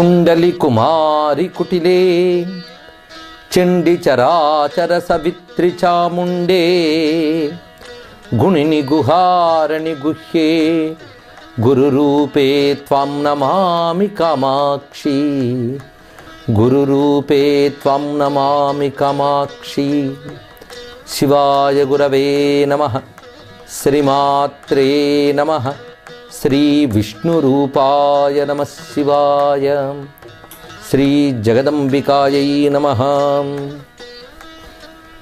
కుండలి కుమారి కుటిలే చెండి చరాచర సవిత్రి చాముండే గుణిని గుహారణి గుహ్యే గురురూపే త్వం నమామి కామాక్షి గురురూపే త్వం నమామి కామాక్షి శివాయ గురవే నమ శ్రీమాత్రే నమ శ్రీ విష్ణురూపాయ నమ శివాయ. శ్రీ జగదంబికాయై నమ.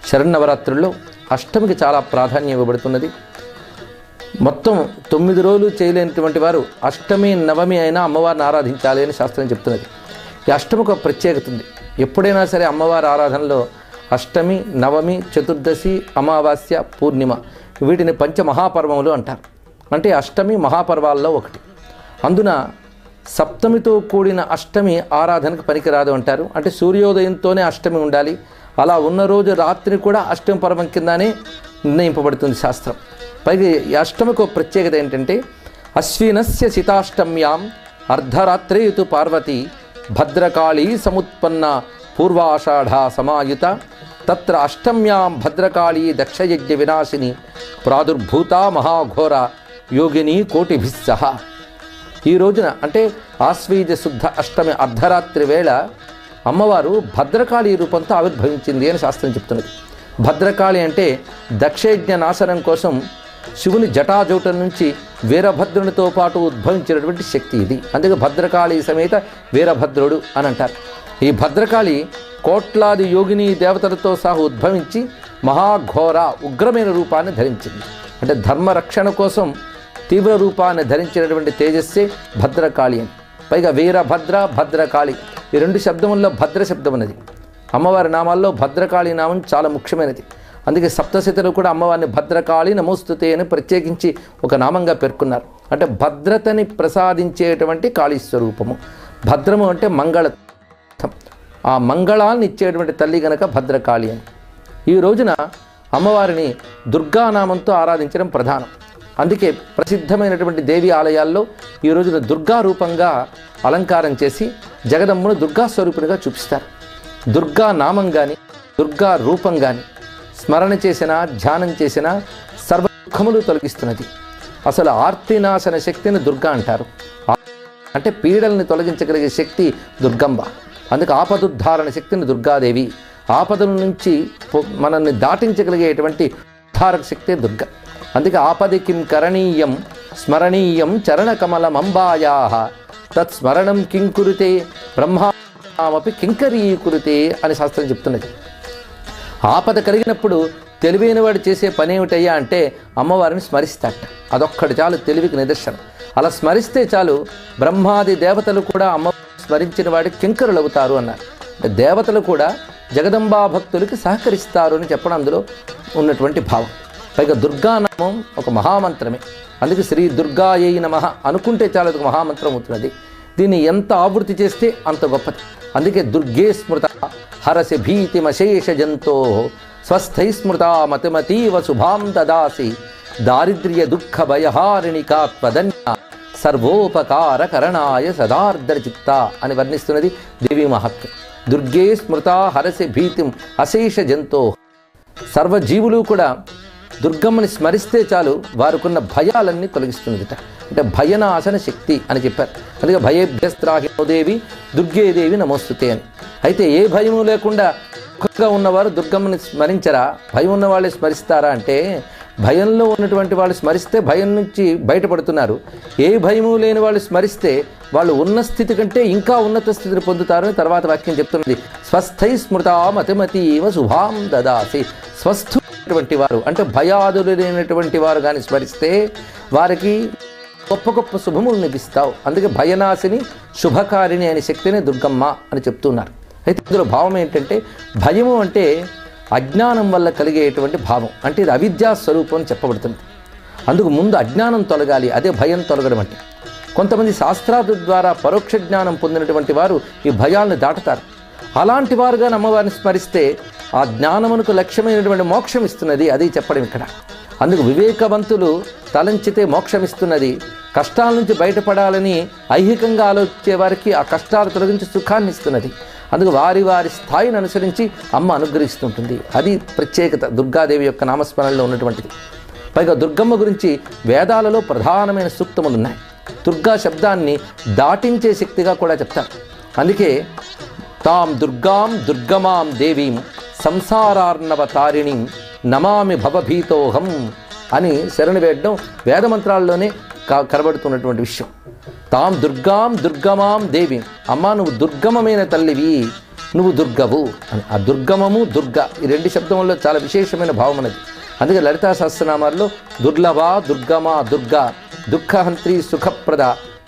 శరన్నవరాత్రుల్లో అష్టమికి చాలా ప్రాధాన్యం ఇవ్వబడుతున్నది. మొత్తం తొమ్మిది రోజులు చేయలేనటువంటి వారు అష్టమి నవమి అయినా అమ్మవారిని ఆరాధించాలి అని శాస్త్రం చెప్తున్నది. ఈ అష్టమికి ఒక ప్రత్యేకత ఉంది. ఎప్పుడైనా సరే అమ్మవారి ఆరాధనలో అష్టమి నవమి చతుర్దశి అమావాస్య పూర్ణిమ వీటిని పంచమహాపర్వములు అంటారు. అంటే అష్టమి మహాపర్వాల్లో ఒకటి. అందున సప్తమితో కూడిన అష్టమి ఆరాధనకు పనికిరాదు అంటారు. అంటే సూర్యోదయంతోనే అష్టమి ఉండాలి. అలా ఉన్న రోజు రాత్రి కూడా అష్టమి పర్వం కిందనే నిర్ణయింపబడుతుంది శాస్త్రం. పైగా ఈ అష్టమికి ఒక ప్రత్యేకత ఏంటంటే అశ్వినస్య శితాష్టమ్యాం అర్ధరాత్రేతు పార్వతి భద్రకాళీ సముత్పన్న పూర్వాషాఢ సమాయుత తత్ర అష్టమ్యాం భద్రకాళీ దక్షయజ్ఞ వినాశిని ప్రాదుర్భూత మహాఘోర యోగిని కోటిభిస్సహ. ఈ రోజున అంటే ఆశ్వీజ శుద్ధ అష్టమి అర్ధరాత్రి వేళ అమ్మవారు భద్రకాళి రూపంతో ఆవిర్భవించింది అని శాస్త్రం చెప్తున్నది. భద్రకాళి అంటే దక్షయజ్ఞ నాశనం కోసం శివుని జటాజూటం నుంచి వీరభద్రునితో పాటు ఉద్భవించినటువంటి శక్తి ఇది. అందుకే భద్రకాళి సమేత వీరభద్రుడు అని అంటారు. ఈ భద్రకాళి కోట్లాది యోగిని దేవతలతో సహా ఉద్భవించి మహాఘోర ఉగ్రమైన రూపాన్ని ధరించింది. అంటే ధర్మరక్షణ కోసం తీవ్ర రూపాన్ని ధరించినటువంటి తేజస్సే భద్రకాళి అని. పైగా వీరభద్ర భద్రకాళి ఈ రెండు శబ్దముల్లో భద్ర శబ్దం ఉన్నది అమ్మవారి నామాల్లో భద్రకాళి నామం చాలా ముఖ్యమైనది. అందుకే సప్తశతిలో కూడా అమ్మవారిని భద్రకాళి నమోస్తుతే అని ప్రత్యేకించి ఒక నామంగా పేర్కొన్నారు. అంటే భద్రతని ప్రసాదించేటువంటి కాళీ స్వరూపము భద్రము అంటే మంగళ ఆ మంగళాన్ని ఇచ్చేటువంటి తల్లి గనక భద్రకాళి అని. ఈ రోజున అమ్మవారిని దుర్గానామంతో ఆరాధించడం ప్రధానం. అందుకే ప్రసిద్ధమైనటువంటి దేవి ఆలయాల్లో ఈ రోజున దుర్గా రూపంగా అలంకారం చేసి జగదమ్మను దుర్గా స్వరూపునిగా చూపిస్తారు. దుర్గా నామం కానీ దుర్గా రూపం కానీ స్మరణ చేసిన ధ్యానం చేసిన సర్వ దుఃఖములు తొలగిస్తున్నది. అసలు ఆర్తినాశన శక్తిని దుర్గా అంటారు. అంటే పీడల్ని తొలగించగలిగే శక్తి దుర్గంబ. అందుకే ఆపదుద్ధారణ శక్తిని దుర్గాదేవి. ఆపదల నుంచి మనల్ని దాటించగలిగేటువంటి ఉద్ధారక శక్తి దుర్గ. అందుకే ఆపది కిం కరణీయం స్మరణీయం చరణకమలమంబాయా తత్స్మరణం కిం కురుతే బ్రహ్మామపి కింకరీకురుతే అని శాస్త్రం చెప్తున్నది. ఆపద కలిగినప్పుడు తెలివైన వాడు చేసే పని ఏమిటయ్యా అంటే అమ్మవారిని స్మరిస్తాట అదొక్కటి చాలు తెలివికి నిదర్శనం. అలా స్మరిస్తే చాలు బ్రహ్మాది దేవతలు కూడా అమ్మ స్మరించిన వాడి కింకరులు అవుతారు అన్నారు. దేవతలు కూడా జగదంబా భక్తులకి సహకరిస్తారు అని చెప్పడం అందులో ఉన్నటువంటి భావం. పైగా దుర్గానామం ఒక మహామంత్రమే. అందుకే శ్రీ దుర్గాయై నమ అనుకుంటే చాలు ఒక మహామంత్రం అవుతున్నది. దీన్ని ఎంత ఆవృత్తి చేస్తే అంత గొప్పది. అందుకే దుర్గే స్మృత హరసి భీతిమశేష జంతో స్వస్థై స్మృత మతిమతీవ శుభాం దదాసి దారిద్ర్య దుఃఖ భయహారిణికాత్మధన్య సర్వోపకార కరణాయ సదార్ద్ర చిత్త అని వర్ణిస్తున్నది దేవి మహాత్మ్యం. దుర్గే స్మృత హరసి భీతిం అశేష జంతో సర్వజీవులు కూడా దుర్గమ్మని స్మరిస్తే చాలు వారికున్న భయాలన్నీ తొలగిస్తున్నదిట. అంటే భయనాశన శక్తి అని చెప్పారు. అందుకే భయేభ్యస్త్రాహినోదేవి దుర్గేదేవి నమోస్తుతే అని. అయితే ఏ భయము లేకుండా దుఃఖంగా ఉన్నవారు దుర్గమ్మని స్మరించరా? భయం ఉన్న వాళ్ళే స్మరిస్తారా అంటే భయంలో ఉన్నటువంటి వాళ్ళు స్మరిస్తే భయం నుంచి బయటపడుతున్నారు. ఏ భయము లేని వాళ్ళు స్మరిస్తే వాళ్ళు ఉన్న స్థితి కంటే ఇంకా ఉన్నత స్థితిని పొందుతారని తర్వాత వాక్యం చెప్తున్నది. స్వస్థై స్మృత మతిమతీవ శుభాం దదాసి. స్వస్థు స్వస్థులైనటువంటి వారు అంటే భయాదులు లేనటువంటి వారు కానీ స్మరిస్తే వారికి గొప్ప గొప్ప శుభములు నిపిస్తావు అందుకే భయనాశిని శుభకారిణి అనే శక్తిని దుర్గమ్మ అని చెప్తున్నారు. అయితే ఇందులో భావం ఏంటంటే భయము అంటే అజ్ఞానం వల్ల కలిగేటువంటి భావం అంటే ఇది అవిద్యా స్వరూపం అని చెప్పబడుతుంది. అందుకు ముందు అజ్ఞానం తొలగాలి అదే భయం తొలగడం అంటే. కొంతమంది శాస్త్రాదు ద్వారా పరోక్ష జ్ఞానం పొందినటువంటి వారు ఈ భయాలను దాటుతారు. అలాంటి వారుగా అమ్మవారిని స్మరిస్తే ఆ జ్ఞానమునకు లక్ష్యమైనటువంటి మోక్షం ఇస్తున్నది అది చెప్పడం ఇక్కడ. అందుకు వివేకవంతులు తలంచితే మోక్షమిస్తున్నది కష్టాల నుంచి బయటపడాలని ఐహికంగా ఆలోచించే వారికి ఆ కష్టాలు తొలగించి సుఖాన్ని ఇస్తున్నది. అందుకు వారి వారి స్థాయిని అనుసరించి అమ్మ అనుగ్రహిస్తుంటుంది. అది ప్రత్యేకత దుర్గాదేవి యొక్క నామస్మరణలో ఉన్నటువంటిది. పైగా దుర్గమ్మ గురించి వేదాలలో ప్రధానమైన సూక్తములు ఉన్నాయి దుర్గా శబ్దాన్ని దాటించే శక్తిగా కూడా చెప్తారు. అందుకే తాం దుర్గాం దుర్గమాం దేవీం సంసారార్ణవ తారిణి నమామి భవభీతోహం అని శరణు వేయడం వేదమంత్రాల్లోనే క- కనబడుతున్నటువంటి విషయం. తాం దుర్గాం దుర్గమాం దేవి. అమ్మా నువ్వు దుర్గమమైన తల్లివి నువ్వు దుర్గవు అని. ఆ దుర్గమము దుర్గ ఈ రెండు శబ్దంలో చాలా విశేషమైన భావం అనేది అందుకే లలితా సహస్రనామాల్లో దుర్లభ దుర్గమ దుర్గ దుఃఖహంత్రి సుఖప్రద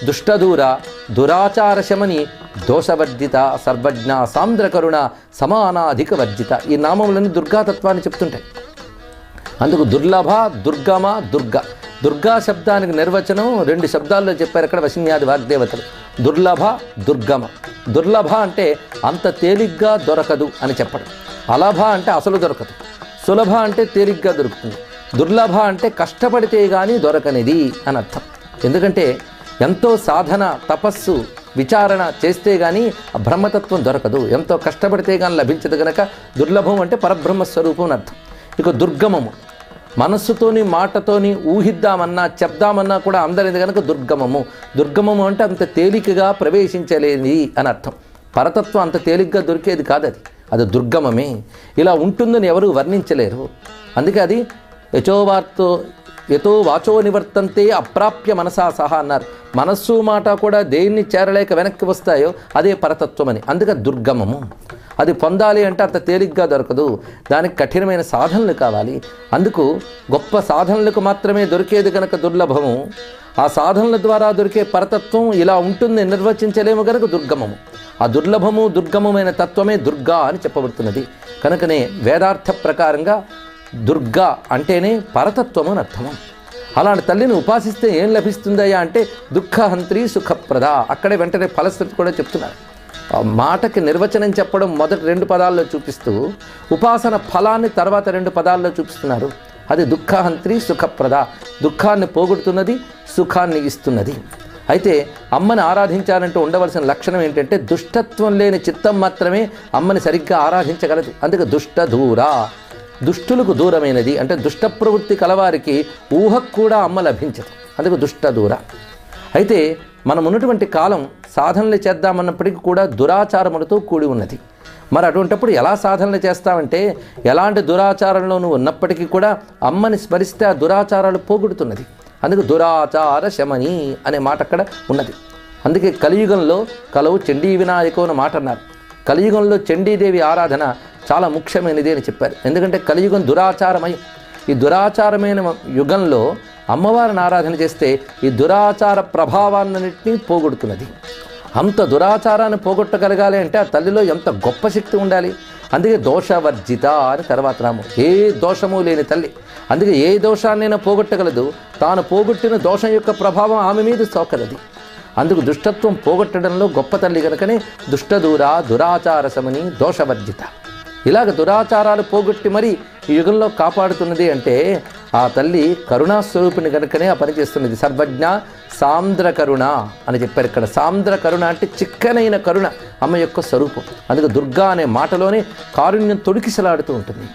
దుష్టదూర దురాచారశమని దోషవర్జిత సర్వజ్ఞ సాంద్రకరుణ సమానాధిక వర్జిత ఈ నామములన్నీ దుర్గాతత్వాన్ని చెప్తుంటాయి. అందుకు దుర్లభ దుర్గమ దుర్గ. దుర్గా శబ్దానికి నిర్వచనం రెండు శబ్దాల్లో చెప్పారు అక్కడ వశిన్యాది వాగ్దేవతలు. దుర్లభ దుర్గమ. దుర్లభ అంటే అంత తేలిగ్గా దొరకదు అని చెప్పడం. అలభ అంటే అసలు దొరకదు. సులభ అంటే తేలిగ్గా దొరుకుతుంది. దుర్లభ అంటే కష్టపడితే కానీ దొరకనిది అని అర్థం. ఎందుకంటే ఎంతో సాధన తపస్సు విచారణ చేస్తే కానీ బ్రహ్మతత్వం దొరకదు. ఎంతో కష్టపడితే కానీ లభించదు గనక దుర్లభం అంటే పరబ్రహ్మ స్వరూపం అని అర్థం. ఇక దుర్గమము. మనస్సుతోని మాటతోని ఊహిద్దామన్నా చెప్దామన్నా కూడా అందరిది కనుక దుర్గమము. దుర్గమము అంటే అంత తేలికగా ప్రవేశించలేని అని అర్థం. పరతత్వం అంత తేలిగ్గా దొరికేది కాదు అది అది దుర్గమమే. ఇలా ఉంటుందని ఎవరు వర్ణించలేరు. అందుకే అది యచోవార్తో ఎతో వాచో నివర్తంతే అప్రాప్య మనసా సహా అన్నారు. మనస్సు మాట కూడా దేన్ని చేరలేక వెనక్కి వస్తాయో అదే పరతత్వం అని అందుకే దుర్గమము. అది పొందాలి అంటే అంత తేలిగ్గా దొరకదు. దానికి కఠినమైన సాధనలు కావాలి. అందుకు గొప్ప సాధనలకు మాత్రమే దొరికేది కనుక దుర్లభము. ఆ సాధనల ద్వారా దొరికే పరతత్వం ఇలా ఉంటుంది నిర్వచించలేము కనుక దుర్గమము. ఆ దుర్లభము దుర్గమమైన తత్వమే దుర్గా అని చెప్పబడుతున్నది. కనుకనే వేదార్థ ప్రకారంగా దుర్గా అంటేనే పరతత్వము అని అర్థము అలాంటి తల్లిని ఉపాసిస్తే ఏం లభిస్తుందయ్యా అంటే దుఃఖహంత్రి సుఖప్రద. అక్కడే వెంటనే ఫలశ్రుతి కూడా చెప్తున్నారు. ఆ మాటకి నిర్వచనం చెప్పడం మొదటి రెండు పదాల్లో చూపిస్తూ ఉపాసన ఫలాన్ని తర్వాత రెండు పదాల్లో చూపిస్తున్నారు. అది దుఃఖహంత్రి సుఖప్రద. దుఃఖాన్ని పోగొడుతున్నది సుఖాన్ని ఇస్తున్నది. అయితే అమ్మని ఆరాధించాలంటే ఉండవలసిన లక్షణం ఏంటంటే దుష్టత్వం లేని చిత్తం మాత్రమే అమ్మని సరిగ్గా ఆరాధించగలదు. అందుకే దుష్ట దూరా దుష్టులకు దూరమైనది అంటే దుష్ట ప్రవృత్తి కలవారికి ఊహకు కూడా అమ్మ లభించదు. అందుకు దుష్ట దూర. అయితే మనం ఉన్నటువంటి కాలం సాధనలు చేద్దామన్నప్పటికీ కూడా దురాచారములతో కూడి ఉన్నది. మరి అటువంటప్పుడు ఎలా సాధనలు చేస్తామంటే ఎలాంటి దురాచారంలో నువ్వు ఉన్నప్పటికీ కూడా అమ్మని స్మరిస్తే ఆ దురాచారాలు పోగొడుతున్నది. అందుకు దురాచార శమని అనే మాట అక్కడ ఉన్నది. అందుకే కలియుగంలో కలవు చండీ వినాయకం అనే మాట అన్నారు. కలియుగంలో చండీదేవి ఆరాధన చాలా ముఖ్యమైనది అని చెప్పారు. ఎందుకంటే కలియుగం దురాచారమై ఈ దురాచారమైన యుగంలో అమ్మవారిని ఆరాధన చేస్తే ఈ దురాచార ప్రభావాన్నిటినీ పోగొడుతున్నది. అంత దురాచారాన్ని పోగొట్టగలగాలి అంటే ఆ తల్లిలో ఎంత గొప్ప శక్తి ఉండాలి? అందుకే దోషవర్జిత అని తర్వాత రాము. ఏ దోషము లేని తల్లి. అందుకే ఏ దోషాన్నైనా పోగొట్టగలదు. తాను పోగొట్టిన దోషం యొక్క ప్రభావం ఆమె మీద సోకలది. అందుకు దుష్టత్వం పోగొట్టడంలో గొప్ప తల్లి కనుకనే దుష్టదూర దురాచార సమని దోషవర్జిత. ఇలాగ దురాచారాలు పోగొట్టి మరి ఈ యుగంలో కాపాడుతున్నది అంటే ఆ తల్లి కరుణాస్వరూపిణి కనుకనే ఆ పని చేస్తున్నది. సర్వజ్ఞ సాంద్ర కరుణ అని చెప్పారు ఇక్కడ. సాంద్ర కరుణ అంటే చిక్కనైన కరుణ అమ్మ యొక్క స్వరూపం. అందుకు దుర్గా అనే మాటలోనే కారుణ్యం తొడికిసలాడుతూ ఉంటుంది.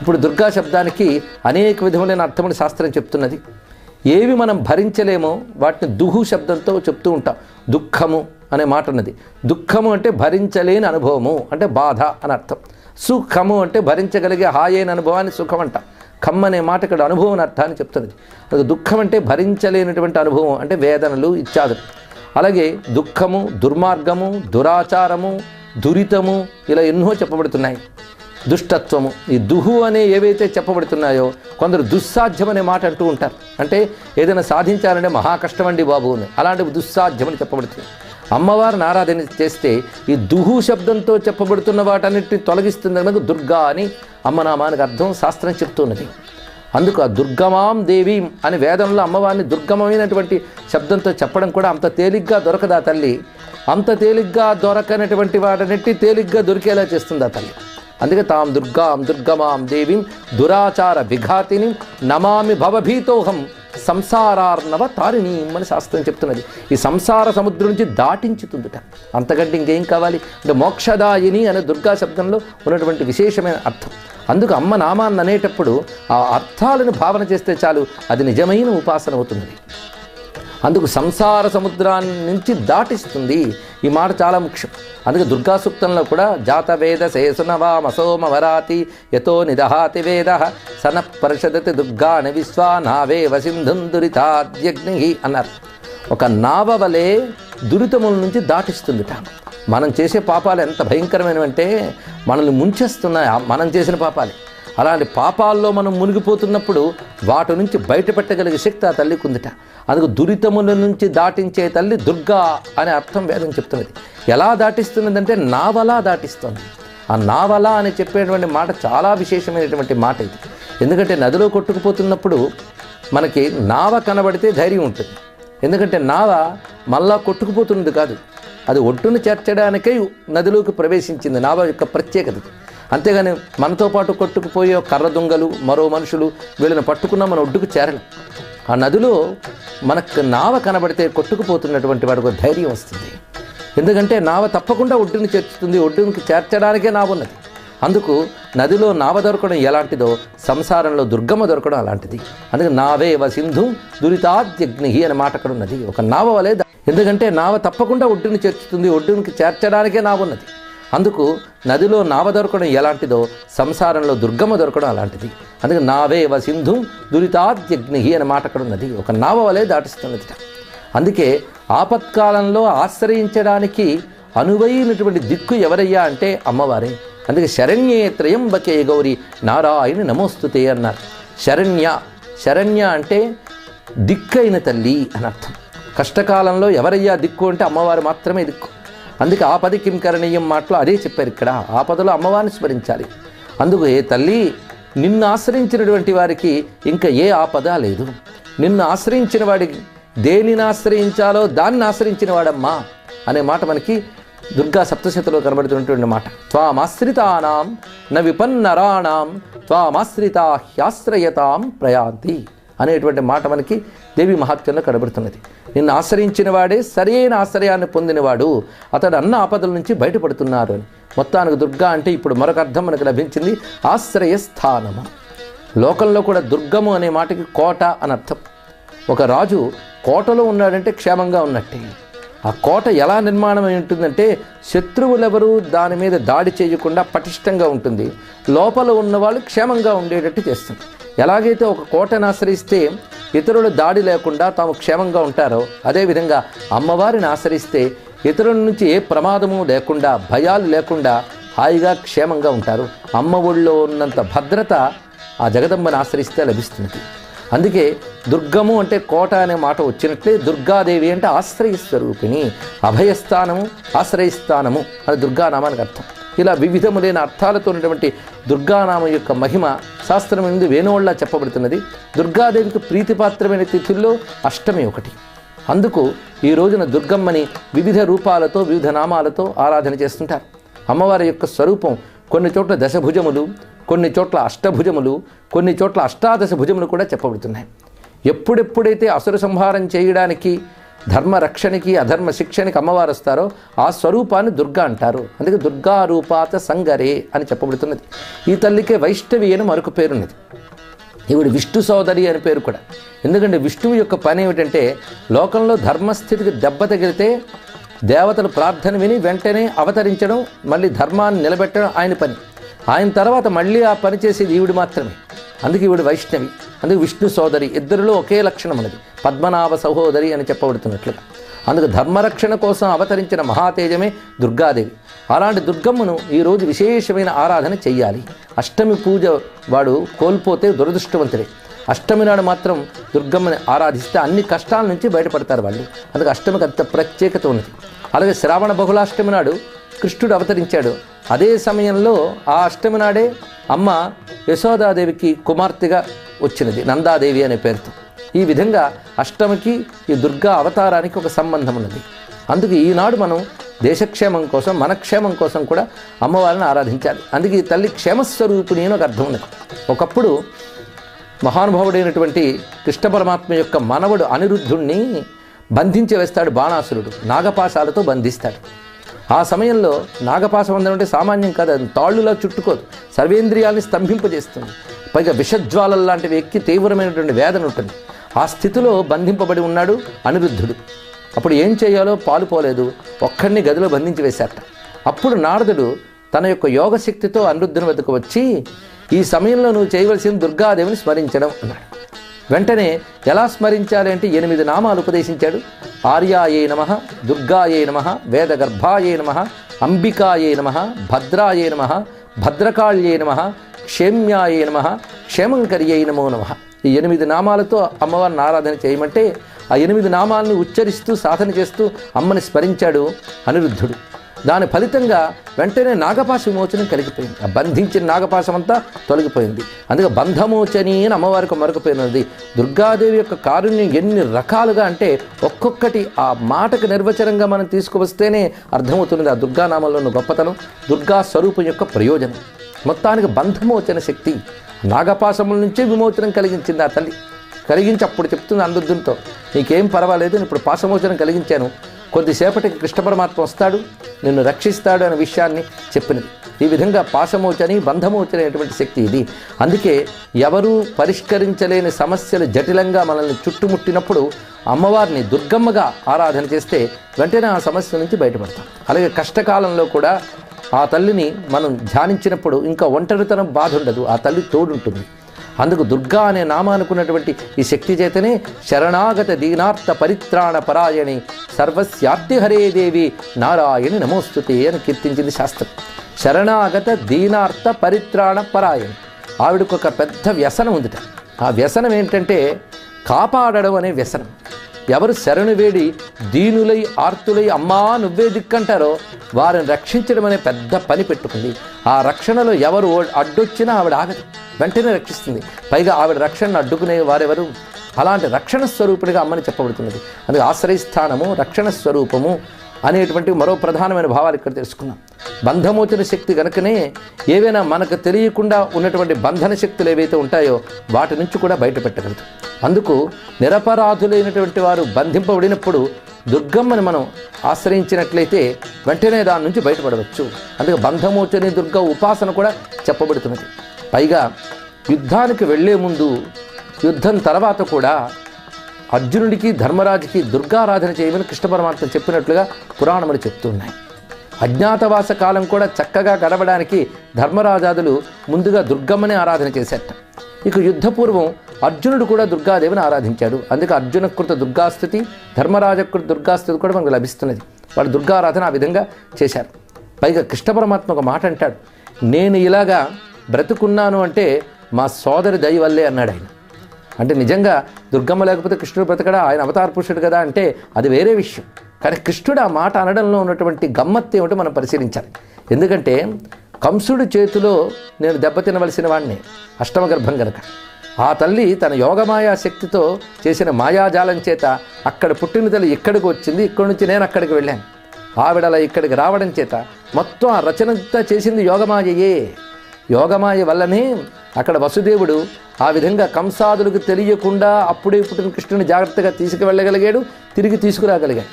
ఇప్పుడు దుర్గా శబ్దానికి అనేక విధములైన అర్థములు శాస్త్రం చెప్తున్నది. ఏవి మనం భరించలేమో వాటిని దుహు శబ్దంతో చెప్తూ ఉంటాం. దుఃఖము అనే మాట ఉన్నది దుఃఖము అంటే భరించలేని అనుభవము అంటే బాధ అని అర్థం. సుఖము అంటే భరించగలిగే హాయైన అనుభవాన్ని సుఖం అంట. కమ్మ అనే మాట ఇక్కడ అనుభవం అని అర్థాన్ని చెప్తున్నది. అది దుఃఖం అంటే భరించలేనటువంటి అనుభవం అంటే వేదనలు ఇత్యాదులు. అలాగే దుఃఖము దుర్మార్గము దురాచారము దురితము ఇలా ఎన్నో చెప్పబడుతున్నాయి. దుష్టత్వము. ఈ దుహు అనే ఏవైతే చెప్పబడుతున్నాయో కొందరు దుస్సాధ్యం అనే మాట అంటూ ఉంటారు. అంటే ఏదైనా సాధించాలంటే మహా కష్టం అండి బాబు అని. అలాంటివి దుస్సాధ్యమని చెప్పబడుతుంది. అమ్మవారిని ఆరాధన చేస్తే ఈ దుహు శబ్దంతో చెప్పబడుతున్న వాటన్నిటిని తొలగిస్తుంది కనుక దుర్గా అని అమ్మనామానికి అర్థం శాస్త్రం చెప్తున్నది. అందుకు ఆ దుర్గమాం దేవీం అని వేదంలో అమ్మవారిని దుర్గమమైనటువంటి శబ్దంతో చెప్పడం కూడా అంత తేలిగ్గా దొరకదా తల్లి? అంత తేలిగ్గా దొరకనటువంటి వాటన్నిటి తేలిగ్గా దొరికేలా చేస్తుంది ఆ తల్లి? అందుకే తాం దుర్గాం దుర్గమాం దేవీం దురాచార విఘాతిని నమామి భవభీతోహం సంసారార్ణవ తారిణీం అని శాస్త్రం చెప్తున్నది. ఈ సంసార సముద్రం నుంచి దాటించుతుందిట. అంతకంటే ఇంకేం కావాలి? అంటే మోక్షదాయిని అనే దుర్గా శబ్దంలో ఉన్నటువంటి విశేషమైన అర్థం. అందుకు అమ్మ నామాన్ని అనేటప్పుడు ఆ అర్థాలను భావన చేస్తే చాలు అది నిజమైన ఉపాసన అవుతున్నది. అందుకు సంసార సముద్రాన్ని నుంచి దాటిస్తుంది. ఈ మాట చాలా ముఖ్యం. అందుకే దుర్గా సూక్తంలో కూడా జాతవేద వేద శేసునవామసోమ వరాతి యతో నిదహాతి వేద సన పరిషదతి దుర్గాని విశ్వా నావే వసింధుం దురితాద్యగ్ని అన్నారు. ఒక నావ వలె దురితముల నుంచి దాటిస్తుందిట. మనం చేసే పాపాలు ఎంత భయంకరమైనవంటే మనల్ని ముంచేస్తున్నాయి. మనం చేసిన పాపాలే. అలాంటి పాపాల్లో మనం మునిగిపోతున్నప్పుడు వాటి నుంచి బయటపెట్టగలిగే శక్తి ఆ తల్లికి ఉందిట అందుకు దురితముల నుంచి దాటించే తల్లి దుర్గా అనే అర్థం వేదం చెప్తున్నది. ఎలా దాటిస్తున్నదంటే నావలా దాటిస్తుంది. ఆ నావలా అని చెప్పేటువంటి మాట చాలా విశేషమైనటువంటి మాట ఇది. ఎందుకంటే నదిలో కొట్టుకుపోతున్నప్పుడు మనకి నావ కనబడితే ధైర్యం ఉంటుంది. ఎందుకంటే నావ మళ్ళా కొట్టుకుపోతున్నది కాదు. అది ఒడ్డును చేర్చడానికై నదిలోకి ప్రవేశించింది. నావ యొక్క ప్రత్యేకత. అంతేగాని మనతో పాటు కొట్టుకుపోయే కర్ర దొంగలు మరో మనుషులు వీళ్ళని పట్టుకున్నా మన ఒడ్డుకు చేరలేం. ఆ నదిలో మనకు నావ కనబడితే కొట్టుకుపోతున్నటువంటి వాడికి ఒక ధైర్యం వస్తుంది. ఎందుకంటే నావ తప్పకుండా ఒడ్డుని చేర్చుతుంది ఒడ్డునికి చేర్చడానికే నావ ఉన్నది. అందుకు నదిలో నావ దొరకడం ఎలాంటిదో సంసారంలో దుర్గమ్మ దొరకడం అలాంటిది. అందుకే నావే వ సింధు దురితాద్యగ్ని అనే మాట అక్కడ ఉన్నది. ఒక నావ వలె ఎందుకంటే నావ తప్పకుండా ఒడ్డుని చేర్చుతుంది ఒడ్డునికి చేర్చడానికే నావ ఉన్నది. అందుకు నదిలో నావ దొరకడం ఎలాంటిదో సంసారంలో దుర్గమ్మ దొరకడం అలాంటిది. అందుకే నావేవ సింధుం సింధు దురితాద్యగ్ని అనే మాట అక్కడ ఉన్నది. ఒక నావ వలె దాటిస్తున్నది అందుకే ఆపత్కాలంలో ఆశ్రయించడానికి అనువైనటువంటి దిక్కు ఎవరయ్యా అంటే అమ్మవారే. అందుకే శరణ్యే త్రయంబకే గౌరి నారాయణ నమోస్తుతే అన్నారు. శరణ్య శరణ్య అంటే దిక్కైన తల్లి అని అర్థం. కష్టకాలంలో ఎవరయ్యా దిక్కు అంటే అమ్మవారు మాత్రమే దిక్కు. అందుకే ఆపది కిం కరణీయం మాటలో అదే చెప్పారు ఇక్కడ. ఆపదలో అమ్మవారిని స్మరించాలి. అందుకు ఏ తల్లి నిన్ను ఆశ్రయించినటువంటి వారికి ఇంకా ఏ ఆపద లేదు. నిన్ను ఆశ్రయించిన వాడికి దేనిని ఆశ్రయించాలో దాన్ని ఆశ్రయించిన వాడమ్మా అనే మాట మనకి దుర్గా సప్తశతిలో కనబడుతున్నటువంటి మాట. త్వామాశ్రితానాం న విపన్నరాణం త్వామాశ్రిత హ్యాశ్రయతాం ప్రయాంతి అనేటువంటి మాట మనకి దేవి మహాత్మ్యంలో కనబడుతున్నది. నిన్ను ఆశ్రయించిన వాడే సరైన ఆశ్రయాన్ని పొందినవాడు. అతడు అన్న ఆపదల నుంచి బయటపడుతున్నారు అని. మొత్తానికి దుర్గా అంటే ఇప్పుడు మరొక అర్థం మనకు లభించింది ఆశ్రయస్థానము. లోకంలో కూడా దుర్గము అనే మాటకి కోట అని అర్థం. ఒక రాజు కోటలో ఉన్నాడంటే క్షేమంగా ఉన్నట్టే. ఆ కోట ఎలా నిర్మాణం అయి ఉంటుందంటే శత్రువులెవరూ దాని మీద దాడి చేయకుండా పటిష్టంగా ఉంటుంది. లోపల ఉన్నవాళ్ళు క్షేమంగా ఉండేటట్టు చేస్తుంది ఎలాగైతే ఒక కోటను ఆశ్రయిస్తే ఇతరుల దాడి లేకుండా తాము క్షేమంగా ఉంటారో అదేవిధంగా అమ్మవారిని ఆశ్రయిస్తే ఇతరుల నుంచి ఏ ప్రమాదము లేకుండా భయాలు లేకుండా హాయిగా క్షేమంగా ఉంటారు. అమ్మ ఒళ్ళో ఉన్నంత భద్రత ఆ జగదంబను ఆశ్రయిస్తే లభిస్తుంది. అందుకే దుర్గము అంటే కోట అనే మాట వచ్చినట్లే దుర్గాదేవి అంటే ఆశ్రయ స్వరూపిణి అభయస్థానము ఆశ్రయస్థానము అని దుర్గానామానికి అర్థం. ఇలా వివిధములైన అర్థాలతో ఉన్నటువంటి దుర్గానామం యొక్క మహిమ శాస్త్రం ఎందు వేణువుల్లా చెప్పబడుతున్నది. దుర్గాదేవికి ప్రీతిపాత్రమైన తిథుల్లో అష్టమి ఒకటి. అందుకు ఈ రోజున దుర్గమ్మని వివిధ రూపాలతో వివిధ నామాలతో ఆరాధన చేస్తుంటారు. అమ్మవారి యొక్క స్వరూపం కొన్ని చోట్ల దశభుజములు కొన్ని చోట్ల అష్టభుజములు కొన్ని చోట్ల అష్టాదశ భుజములు కూడా చెప్పబడుతున్నాయి. ఎప్పుడెప్పుడైతే అసుర సంహారం చేయడానికి ధర్మ రక్షణకి అధర్మ శిక్షణకి అమ్మవారు వస్తారో ఆ స్వరూపాన్ని దుర్గా అంటారు. అందుకే దుర్గా రూపాత సంగరే అని చెప్పబడుతున్నది. ఈ తల్లికే వైష్ణవి అని మరొక పేరున్నది. ఈవిడ విష్ణు సోదరి అని పేరు కూడా. ఎందుకంటే విష్ణువు యొక్క పని ఏమిటంటే లోకంలో ధర్మస్థితికి దెబ్బ తగిలితే దేవతలు ప్రార్థన విని వెంటనే అవతరించడం మళ్ళీ ధర్మాన్ని నిలబెట్టడం ఆయన పని. ఆయన తర్వాత మళ్ళీ ఆ పని చేసేది ఈవిడ మాత్రమే. అందుకే ఈవిడ వైష్ణవి అందుకే విష్ణు సోదరి ఇద్దరిలో ఒకే లక్షణం ఉన్నది. పద్మనాభ సహోదరి అని చెప్పబడుతున్నట్లుగా. అందుకు ధర్మరక్షణ కోసం అవతరించిన మహాతేజమే దుర్గాదేవి. అలాంటి దుర్గమ్మను ఈరోజు విశేషమైన ఆరాధన చెయ్యాలి. అష్టమి పూజ వాడు కోల్పోతే దురదృష్టవంతుడే. అష్టమి నాడు మాత్రం దుర్గమ్మని ఆరాధిస్తే అన్ని కష్టాల నుంచి బయటపడతారు వాళ్ళు. అందుకు అష్టమికి అంత ప్రత్యేకత ఉన్నది. అలాగే శ్రావణ బహుళాష్టమి నాడు కృష్ణుడు అవతరించాడు. అదే సమయంలో ఆ అష్టమి నాడే అమ్మ యశోదాదేవికి కుమార్తెగా వచ్చినది నందాదేవి అనే పేరుతో. ఈ విధంగా అష్టమికి ఈ దుర్గా అవతారానికి ఒక సంబంధం ఉన్నది. అందుకు ఈనాడు మనం దేశక్షేమం కోసం మన క్షేమం కోసం కూడా అమ్మవారిని ఆరాధించాలి. అందుకే ఈ తల్లి క్షేమస్వరూపిణి అని ఒక అర్థం ఉంది ఒకప్పుడు మహానుభావుడైనటువంటి కృష్ణ పరమాత్మ యొక్క మనవడు అనిరుద్ధుణ్ణి బంధించి వేస్తాడు బాణాసురుడు. నాగపాశాలతో బంధిస్తాడు. ఆ సమయంలో నాగపాశం అంటే సామాన్యం కాదు అది తాళ్ళులా చుట్టుకోదు. సర్వేంద్రియాల్ని స్తంభింపజేస్తుంది. పైగా విషజ్వాలల లాంటివి ఎక్కి తీవ్రమైనటువంటి వేదన ఉంటుంది. ఆ స్థితిలో బంధింపబడి ఉన్నాడు అనిరుద్ధుడు. అప్పుడు ఏం చేయాలో పాలు పోలేదు. ఒక్కడిని గదిలో బంధించి వేశారట అప్పుడు నారదుడు తన యొక్క యోగశక్తితో అనిరుద్ధుని వద్దకు వచ్చి ఈ సమయంలో నువ్వు చేయవలసిన దుర్గాదేవిని స్మరించడం అన్నాడు. వెంటనే ఎలా స్మరించాలి అంటే ఎనిమిది నామాలు ఉపదేశించాడు. ఆర్యాయే నమ దుర్గాయే నమ వేదగర్భాయే నమ అంబికాయే నమ భద్రాయే నమ భద్రకాళ్యే నమ క్షేమ్యాయే నమ క్షేమంకర్యై నమో నమ. ఈ ఎనిమిది నామాలతో అమ్మవారిని ఆరాధన చేయమంటే ఆ ఎనిమిది నామాలను ఉచ్చరిస్తూ సాధన చేస్తూ అమ్మని స్మరించాడు అనిరుద్ధుడు. దాని ఫలితంగా వెంటనే నాగపాశ విమోచనం కలిగిపోయింది. ఆ బంధించిన నాగపాశం అంతా తొలగిపోయింది. అందుకే బంధమోచని అని అమ్మవారికి మరొకపోయినది దుర్గాదేవి యొక్క కారుణ్యం ఎన్ని రకాలుగా అంటే ఒక్కొక్కటి ఆ మాటకు నిర్వచనంగా మనం తీసుకువస్తేనే అర్థమవుతున్నది ఆ దుర్గానామంలో ఉన్న గొప్పతనం దుర్గా స్వరూపం యొక్క ప్రయోజనం. మొత్తానికి బంధమోచన శక్తి నాగపాశముల నుంచే విమోచనం కలిగించింది ఆ తల్లి. కలిగించి అప్పుడు చెప్తుంది అనిరుద్ధునితో నీకేం పర్వాలేదు నేను ఇప్పుడు పాశమోచనం కలిగించాను. కొద్దిసేపటికి కృష్ణ పరమాత్మ వస్తాడు నిన్ను రక్షిస్తాడు అనే విషయాన్ని చెప్పినది. ఈ విధంగా పాశమోచని బంధమోచనేటువంటి శక్తి ఇది. అందుకే ఎవరూ పరిష్కరించలేని సమస్యలు జటిలంగా మనల్ని చుట్టుముట్టినప్పుడు అమ్మవారిని దుర్గమ్మగా ఆరాధన చేస్తే వెంటనే ఆ సమస్య నుంచి బయటపడతాం. అలాగే కష్టకాలంలో కూడా ఆ తల్లిని మనం ధ్యానించినప్పుడు ఇంకా ఒంటరితనం బాధ ఉండదు ఆ తల్లి తోడుంటుంది. అందుకు దుర్గా అనే నామానుకున్నటువంటి ఈ శక్తి చేతనే శరణాగత దీనార్థ పరిత్రాణ పరాయణి సర్వస్యార్థిహరే దేవి నారాయణి నమోస్తుతే అని కీర్తించింది శాస్త్రం. శరణాగత దీనార్థ పరిత్రాణ పరాయణి. ఆవిడకు ఒక పెద్ద వ్యసనం ఉందిట. ఆ వ్యసనం ఏంటంటే కాపాడడం అనే వ్యసనం. ఎవరు శరణు వేడి దీనులై ఆర్తులై అమ్మా నువ్వే దిక్కంటారో వారిని రక్షించడం అనే పెద్ద పని పెట్టుకుంది. ఆ రక్షణలో ఎవరు ఓ- అడ్డొచ్చినా ఆవిడ ఆగదు. వెంటనే రక్షిస్తుంది. పైగా ఆవిడ రక్షణను అడ్డుకునే వారెవరు? అలాంటి రక్షణ స్వరూపుడిగా అమ్మని చెప్పబడుతున్నది. అందుకే ఆశ్రయస్థానము రక్షణ స్వరూపము అనేటువంటి మరో ప్రధానమైన భావాలు ఇక్కడ తెలుసుకున్నాం. బంధమోచన శక్తి గనుకనే ఏవైనా మనకు తెలియకుండా ఉన్నటువంటి బంధన శక్తులు ఏవైతే ఉంటాయో వాటి నుంచి కూడా బయటపెట్టగలదు అందుకు నిరపరాధులైనటువంటి వారు బంధింపబడినప్పుడు దుర్గమ్మని మనం ఆశ్రయించినట్లయితే వెంటనే దాని నుంచి బయటపడవచ్చు. అందుకే బంధమోచని దుర్గ ఉపాసన కూడా చెప్పబడుతున్నది. పైగా యుద్ధానికి వెళ్ళే ముందు యుద్ధం తర్వాత కూడా అర్జునుడికి ధర్మరాజుకి దుర్గారాధన చేయమని కృష్ణ పరమాత్మ చెప్పినట్లుగా పురాణములు చెప్తున్నాయి. అజ్ఞాతవాస కాలం కూడా చక్కగా గడవడానికి ధర్మరాజాదులు ముందుగా దుర్గమ్మని ఆరాధన చేశారట ఇక యుద్ధపూర్వం అర్జునుడు కూడా దుర్గాదేవిని ఆరాధించాడు. అందుకే అర్జునకృత దుర్గాస్థుతి ధర్మరాజకృత దుర్గాస్థుతి కూడా మనకు లభిస్తున్నది. వాళ్ళు దుర్గారాధన ఆ విధంగా చేశారు. పైగా కృష్ణ పరమాత్మ ఒక మాట అంటాడు. నేను ఇలాగా బ్రతుకున్నాను అంటే మా సోదరి దయ వల్లే అన్నాడు ఆయన. అంటే నిజంగా దుర్గమ్మ లేకపోతే కృష్ణుడు బ్రతకడా? ఆయన అవతార పురుషుడు కదా అంటే అది వేరే విషయం. కానీ కృష్ణుడు ఆ మాట అనడంలో ఉన్నటువంటి గమ్మత్తు ఏమిటో మనం పరిశీలించాలి. ఎందుకంటే కంసుడి చేతిలో నేను దెబ్బతినవలసిన వాడిని అష్టమగర్భం గనక. ఆ తల్లి తన యోగమాయా శక్తితో చేసిన మాయాజాలం చేత అక్కడ పుట్టిన తల్లి ఇక్కడికి వచ్చింది ఇక్కడి నుంచి నేను అక్కడికి వెళ్ళాను. ఆవిడలా ఇక్కడికి రావడం చేత మొత్తం ఆ రచనంతా చేసింది యోగమాయయే. యోగమాయ వల్లనే అక్కడ వసుదేవుడు ఆ విధంగా కంసాదులకు తెలియకుండా అప్పుడే పుట్టిన కృష్ణుని జాగ్రత్తగా తీసుకువెళ్ళగలిగాడు తిరిగి తీసుకురాగలిగాడు.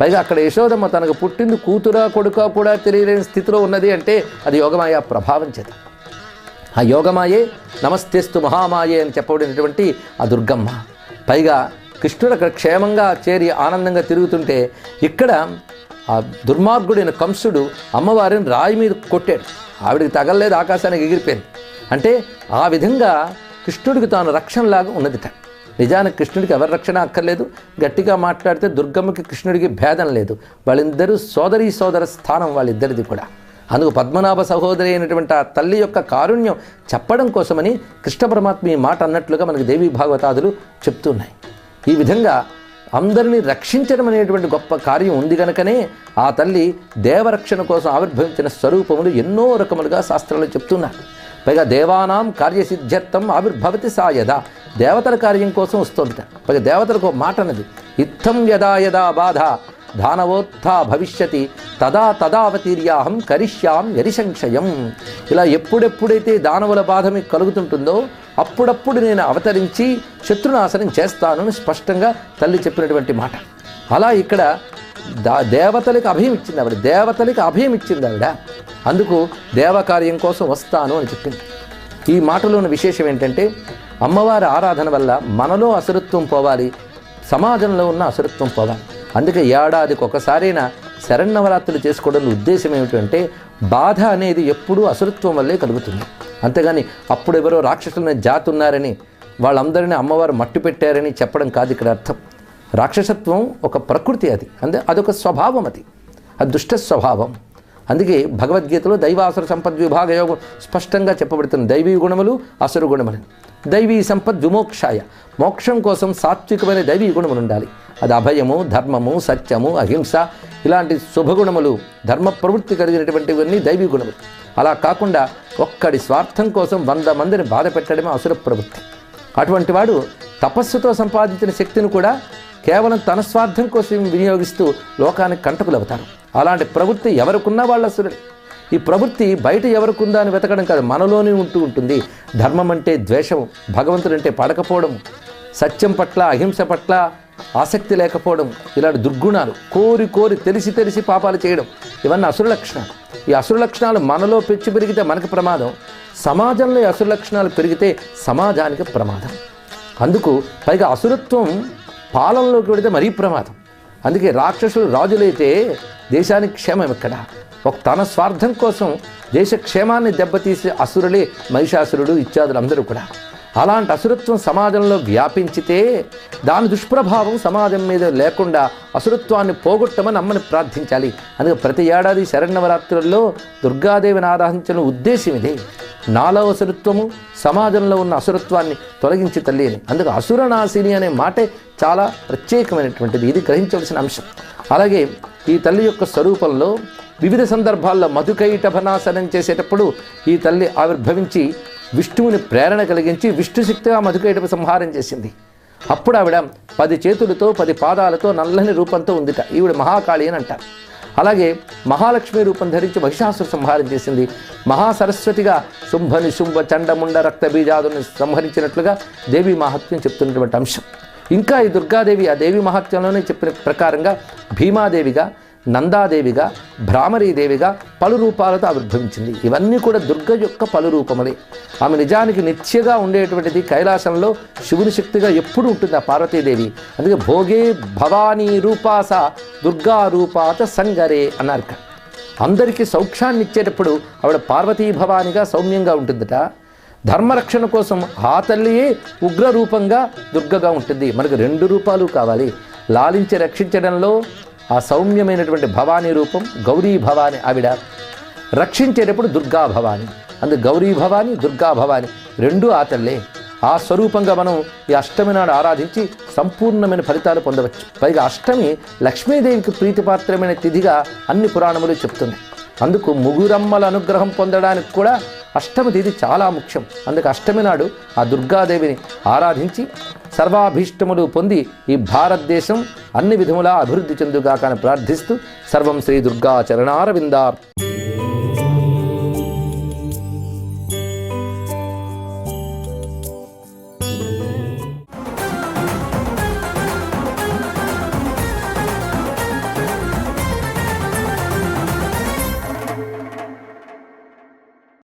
పైగా అక్కడ యశోదమ్మ తనకు పుట్టింది కూతురా కొడుక కూడా తెలియలేని స్థితిలో ఉన్నది అంటే అది యోగమాయ ప్రభావం చేత. ఆ యోగమాయే నమస్తేస్తు మహామాయే అని చెప్పబడినటువంటి ఆ దుర్గమ్మ. పైగా కృష్ణుడు అక్కడ క్షేమంగా చేరి ఆనందంగా తిరుగుతుంటే ఇక్కడ ఆ దుర్మార్గుడైన కంసుడు అమ్మవారిని రాయి మీద కొట్టాడు. ఆవిడికి తగలలేదు ఆకాశానికి ఎగిరిపోయింది. అంటే ఆ విధంగా కృష్ణుడికి తాను రక్షణలాగా ఉన్నదిట. నిజానికి కృష్ణుడికి ఎవరి రక్షణ అక్కర్లేదు. గట్టిగా మాట్లాడితే దుర్గమ్మకి కృష్ణుడికి భేదం లేదు. వాళ్ళిద్దరూ సోదరీ సోదర స్థానం వాళ్ళిద్దరిది కూడా. అందుకు పద్మనాభ సహోదరి అయినటువంటి ఆ తల్లి యొక్క కారుణ్యం చెప్పడం కోసమని కృష్ణ పరమాత్మ ఈ మాట అన్నట్లుగా మనకి దేవీ భాగవతాదులు చెప్తున్నాయి. ఈ విధంగా అందరినీ రక్షించడం అనేటువంటి గొప్ప కార్యం ఉంది కనుకనే ఆ తల్లి దేవరక్షణ కోసం ఆవిర్భవించిన స్వరూపములు ఎన్నో రకములుగా శాస్త్రంలో చెప్తున్నారు. పైగా దేవానాం కార్యసిద్ధ్యర్థం ఆవిర్భవతి సాయద దేవతల కార్యం కోసం వస్తుంది పైగా దేవతలకు మాట అన్నది ఇత్తం యదా యదా బాధ. దానవోత్థా భవిష్యతి తదా తదావతీర్యాహం కరిష్యాం యరిసంక్షయం ఇలా ఎప్పుడెప్పుడైతే దానవుల బాధ మీకు కలుగుతుంటుందో అప్పుడప్పుడు నేను అవతరించి శత్రునాశనం చేస్తాను అని స్పష్టంగా తల్లి చెప్పినటువంటి మాట. అలా ఇక్కడ దా దేవతలకు అభయం ఇచ్చింది ఆవిడ దేవతలకు అభయం ఇచ్చింది ఆవిడ. అందుకు దేవకార్యం కోసం వస్తాను అని చెప్పింది. ఈ మాటలో ఉన్న విశేషం ఏంటంటే అమ్మవారి ఆరాధన వల్ల మనలో అసురత్వం పోవాలి సమాజంలో ఉన్న అసురత్వం పోవాలి. అందుకే ఏడాదికి ఒకసారైనా శరణవరాత్రులు చేసుకోవడం ఉద్దేశం ఏమిటంటే బాధ అనేది ఎప్పుడూ అసురత్వం వల్లే కలుగుతుంది. అంతేగాని అప్పుడు ఎవరో రాక్షసులనే జాతి ఉన్నారని వాళ్ళందరినీ అమ్మవారు మట్టి పెట్టారని చెప్పడం కాదు ఇక్కడ అర్థం. రాక్షసత్వం ఒక ప్రకృతి అది. అంతే అదొక స్వభావం అది. అది దుష్ట స్వభావం. అందుకే భగవద్గీతలో దైవాసుర సంపద్ విభాగ యోగం స్పష్టంగా చెప్పబడుతుంది దైవీ గుణములు అసురు గుణములు. దైవీ సంపద్ విమోక్షాయ. మోక్షం కోసం సాత్వికమైన దైవీ గుణములు ఉండాలి. అది అభయము ధర్మము సత్యము అహింస ఇలాంటి శుభగుణములు ధర్మ ప్రవృత్తి కలిగినటువంటివన్నీ దైవీ గుణములు. అలా కాకుండా ఒక్కడి స్వార్థం కోసం వంద మందిని బాధ పెట్టడమే అసుర ప్రవృత్తి. అటువంటి వాడు తపస్సుతో సంపాదించిన శక్తిని కూడా కేవలం తన స్వార్థం కోసం వినియోగిస్తూ లోకానికి కంటకులు అవుతారు అలాంటి ప్రవృత్తి ఎవరికున్నా వాళ్ళ అసురుడే. ఈ ప్రవృత్తి బయట ఎవరికుందా అని వెతకడం కాదు మనలోనే ఉంటూ ఉంటుంది. ధర్మం అంటే ద్వేషం భగవంతుడంటే పడకపోవడం సత్యం పట్ల అహింస పట్ల ఆసక్తి లేకపోవడం ఇలాంటి దుర్గుణాలు కోరి కోరి తెలిసి తెలిసి పాపాలు చేయడం ఇవన్నీ అసురు లక్షణాలు. ఈ అసురు లక్షణాలు మనలో పెంచి పెరిగితే మనకి ప్రమాదం. సమాజంలో ఈ అసురు లక్షణాలు పెరిగితే సమాజానికి ప్రమాదం. అందుకు పైగా అసురత్వం పాలనలోకి పెడితే మరీ ప్రమాదం. అందుకే రాక్షసులు రాజులైతే దేశానికి క్షేమం ఇక్కడ తన స్వార్థం కోసం దేశ క్షేమాన్ని దెబ్బతీసే అసురులే మహిషాసురుడు ఇత్యాదులు అందరూ కూడా. అలాంటి అసురత్వం సమాజంలో వ్యాపించితే దాని దుష్ప్రభావం సమాజం మీద లేకుండా అసురత్వాన్ని పోగొట్టమని అమ్మని ప్రార్థించాలి. అందుకే ప్రతి ఏడాది శరణవరాత్రుల్లో దుర్గాదేవిని ఆరాధించిన ఉద్దేశం ఇదే. నాలో అసురత్వము సమాజంలో ఉన్న అసురత్వాన్ని తొలగించి తల్లి అని. అందుకు అసురనాశిని అనే మాటే చాలా ప్రత్యేకమైనటువంటిది. ఇది గ్రహించవలసిన అంశం. అలాగే ఈ తల్లి యొక్క స్వరూపంలో వివిధ సందర్భాల్లో మధుకైటభనాసనం చేసేటప్పుడు ఈ తల్లి ఆవిర్భవించి విష్ణువుని ప్రేరణ కలిగించి విష్ణు శక్తిగా మధుకైటభ సంహారం చేసింది. అప్పుడు ఆవిడ పది చేతులతో పది పాదాలతో నల్లని రూపంతో ఉందిట. ఈవిడ మహాకాళి అని అంటారు. అలాగే మహాలక్ష్మి రూపం ధరించి మహిషాసుర సంహారం చేసింది. మహాసరస్వతిగా శుంభ నిశుంభ చండముండ రక్త బీజాదుని సంహరించినట్లుగా దేవి మహత్యం చెప్తున్నటువంటి అంశం. ఇంకా ఈ దుర్గాదేవి ఆ దేవి మహత్యంలోనే చెప్పిన ప్రకారంగా భీమాదేవిగా నందాదేవిగా భ్రామరీదేవిగా పలు రూపాలతో ఆవిర్భవించింది. ఇవన్నీ కూడా దుర్గ యొక్క పలు రూపములే. ఆమె నిజానికి నిత్యగా ఉండేటువంటిది కైలాసంలో శివుని శక్తిగా ఎప్పుడు ఉంటుంది ఆ పార్వతీదేవి. అందుకే భోగే భవానీ రూపాస దుర్గా రూపాత సంగరే అన్నారు అందరికీ సౌఖ్యాన్ని ఇచ్చేటప్పుడు ఆవిడ పార్వతీ భవానిగా సౌమ్యంగా ఉంటుందట. ధర్మరక్షణ కోసం ఆ తల్లియే ఉగ్ర రూపంగా దుర్గగా ఉంటుంది. మనకు రెండు రూపాలు కావాలి. లాలించి రక్షించడంలో ఆ సౌమ్యమైనటువంటి భవానీ రూపం గౌరీ భవాని ఆవిడ రక్షించేటప్పుడు దుర్గా భవాని. అందుకు గౌరీ భవాని దుర్గా భవాని రెండు ఆ తల్లే. ఆ స్వరూపంగా మనం ఈ అష్టమి నాడు ఆరాధించి సంపూర్ణమైన ఫలితాలు పొందవచ్చు. పైగా అష్టమి లక్ష్మీదేవికి ప్రీతిపాత్రమైన తిథిగా అన్ని పురాణములు చెప్తున్నాయి. అందుకు ముగురమ్మల అనుగ్రహం పొందడానికి కూడా అష్టమి తిథి చాలా ముఖ్యం. అందుకు అష్టమి నాడు ఆ దుర్గాదేవిని ఆరాధించి సర్వాభీష్టములు పొంది ఈ భారతదేశం అన్ని విధములా అభివృద్ధి చెందుగాకని ప్రార్థిస్తూ సర్వం శ్రీ దుర్గా చరణారవిందార్